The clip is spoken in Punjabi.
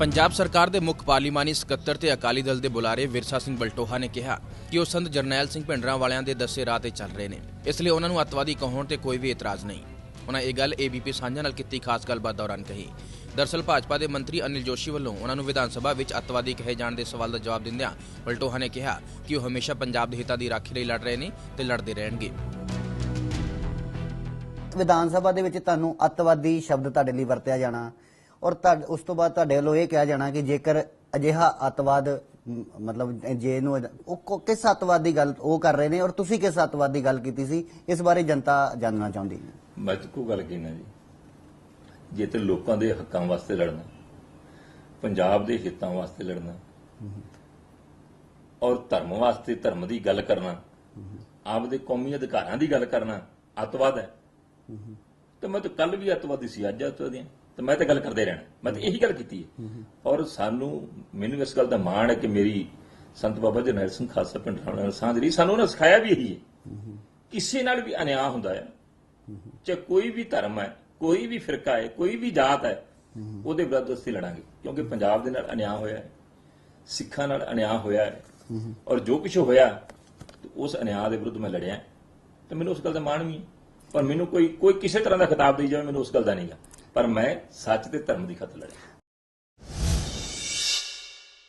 ਪੰਜਾਬ ਸਰਕਾਰ ਦੇ ਮੁੱਖ ਪਾਰਲੀਮਾਨੀ ਸਕੱਤਰ ਤੇ ਅਕਾਲੀ ਦਲ ਦੇ ਬੁਲਾਰੇ ਵਿਰਸਾ ਸਿੰਘ ਬਲਟੋਹਾ ਨੇ ਕਿਹਾ ਕਿ ਉਹ ਸੰਤ ਜਰਨੈਲ ਸਿੰਘ ਭਿੰਡਰਾਂ ਵਾਲਿਆਂ ਦੇ ਦੱਸੇ ਰਾਹ ਤੇ ਚੱਲ ਰਹੇ ਨੇ, ਇਸ ਲਈ ਉਹਨਾਂ ਨੂੰ ਅੱਤਵਾਦੀ ਕਹਾਉਣ ਤੇ ਕੋਈ ਵੀ ਇਤਰਾਜ਼ ਨਹੀਂ। ਉਹਨਾਂ ਇਹ ਗੱਲ ਏਬੀਪੀ ਸਾਂਝਾ ਨਾਲ ਕੀਤੀ ਖਾਸ ਗੱਲਬਾਤ ਦੌਰਾਨ ਕਹੀ। ਦਰਸਲ ਭਾਜਪਾ ਦੇ ਮੰਤਰੀ ਅਨਿਲ ਜੋਸ਼ੀ ਵੱਲੋਂ ਉਹਨਾਂ ਨੂੰ ਵਿਧਾਨ ਸਭਾ ਵਿੱਚ ਅੱਤਵਾਦੀ ਕਹੇ ਜਾਣ ਦੇ ਸਵਾਲ ਦਾ ਜਵਾਬ ਦਿੰਦਿਆਂ ਬਲਟੋਹਾ ਨੇ ਕਿਹਾ ਕਿ ਉਹ ਹਮੇਸ਼ਾ ਪੰਜਾਬ ਦੇ ਹਿੱਤਾਂ ਦੀ ਰਾਖੀ ਲਈ ਲੜ ਰਹੇ ਨੇ ਤੇ ਲੜਦੇ ਰਹਿਣਗੇ। ਵਿਧਾਨ ਸਭਾ ਦੇ ਵਿੱਚ ਤੁਹਾਨੂੰ ਅੱਤਵਾਦੀ ਸ਼ਬਦ ਤੁਹਾਡੇ ਲਈ ਵਰਤਿਆ ਜਾਣਾ ਔਰ ਉਸ ਤੋਂ ਬਾਅਦ ਤੁਹਾਡੇ ਵੱਲੋਂ ਇਹ ਕਿਹਾ ਜਾਣਾ ਕਿ ਜੇਕਰ ਅਜਿਹਾ ਅੱਤਵਾਦ, ਮਤਲਬ ਜੇ ਇਹਨੂੰ ਉਹ ਕਿਸ ਅੱਤਵਾਦ ਦੀ ਗੱਲ ਉਹ ਕਰ ਰਹੇ ਨੇ ਔਰ ਤੁਸੀਂ ਕਿਸ ਅੱਤਵਾਦ ਦੀ ਗੱਲ ਕੀਤੀ ਸੀ, ਇਸ ਬਾਰੇ ਜਨਤਾ ਜਾਣਨਾ ਚਾਹੁੰਦੀ ਹੈ। ਮੈਂ ਤਾਂ ਇੱਕੋ ਗੱਲ ਕਹਿਣਾ ਜੀ। ਜੇ ਤੇ ਲੋਕਾਂ ਦੇ ਹੱਕਾਂ ਵਾਸਤੇ ਲੜਨਾ, ਪੰਜਾਬ ਦੇ ਹਿੱਤਾਂ ਵਾਸਤੇ ਲੜਨਾ, ਔਰ ਧਰਮ ਵਾਸਤੇ ਧਰਮ ਦੀ ਗੱਲ ਕਰਨਾ, ਆਪਦੇ ਕੌਮੀ ਅਧਿਕਾਰਾਂ ਦੀ ਗੱਲ ਕਰਨਾ, ਅਤਵਾਦ ਹੈ। ਤੇ ਮੈਂ ਤਾਂ ਕੱਲ ਵੀ ਅੱਤਵਾਦੀ ਸੀ, ਅੱਜ ਅੱਤਵਾਦੀ ਹਾਂ। ਤੇ ਮੈਂ ਤਾਂ ਗੱਲ ਕਰਦੇ ਰਹਿਣਾ। ਮੈਂ ਤਾਂ ਇਹੀ ਗੱਲ ਕੀਤੀ ਹੈ। ਔਰ ਸਾਨੂੰ, ਮੈਨੂੰ ਇਸ ਗੱਲ ਦਾ ਮਾਣ ਹੈ ਕਿ ਮੇਰੀ ਸੰਤ ਬਾਬਾ ਜਰਨੈਲ ਸਿੰਘ ਖਾਲਸਾ ਪਿੰਡ ਨਾਲ ਸਾਂਝ ਰਹੀ ਸਾਨੂੰ ਉਹਨਾਂ ਸਿਖਾਇਆ ਵੀ ਇਹੀ ਹੈ। ਕਿਸੇ ਨਾਲ ਵੀ ਅਨਿਆਂ ਹੁੰਦਾ ਹੈ। ਚਾਹੇ ਕੋਈ ਵੀ ਧਰਮ ਹੈ, ਕੋਈ ਵੀ ਫਿਰਕਾ ਹੈ, ਕੋਈ ਵੀ ਜਾਤ ਹੈ, ਉਹਦੇ ਵਿਰੁੱਧ ਅਸੀਂ ਲੜਾਂਗੇ। ਕਿਉਂਕਿ ਪੰਜਾਬ ਦੇ ਨਾਲ ਅਨਿਆਂ ਹੋਇਆ ਹੈ, ਸਿੱਖਾਂ ਨਾਲ ਅਨਿਆਂ ਹੋਇਆ ਹੈ। ਔਰ ਜੋ ਕੁਝ ਹੋਇਆ ਉਸ ਅਨਿਆਂ ਦੇ ਵਿਰੁੱਧ ਮੈਂ ਲੜਿਆ। ਤੇ ਮੈਨੂੰ ਉਸ ਗੱਲ ਦਾ ਮਾਣ ਵੀ ਹੈ। ਪਰ ਮੈਨੂੰ ਕੋਈ ਕੋਈ ਕਿਸੇ ਤਰ੍ਹਾਂ ਦਾ ਖਿਤਾਬ ਦੇਈ ਜਾਵੇ, ਮੈਨੂੰ ਉਸ ਗੱਲ ਦਾ ਨਹੀਂਗਾ ਪਰ ਮੈਂ ਸੱਚ ਤੇ ਧਰਮ ਦੀ ਖਾਤਰ ਲੜਿਆ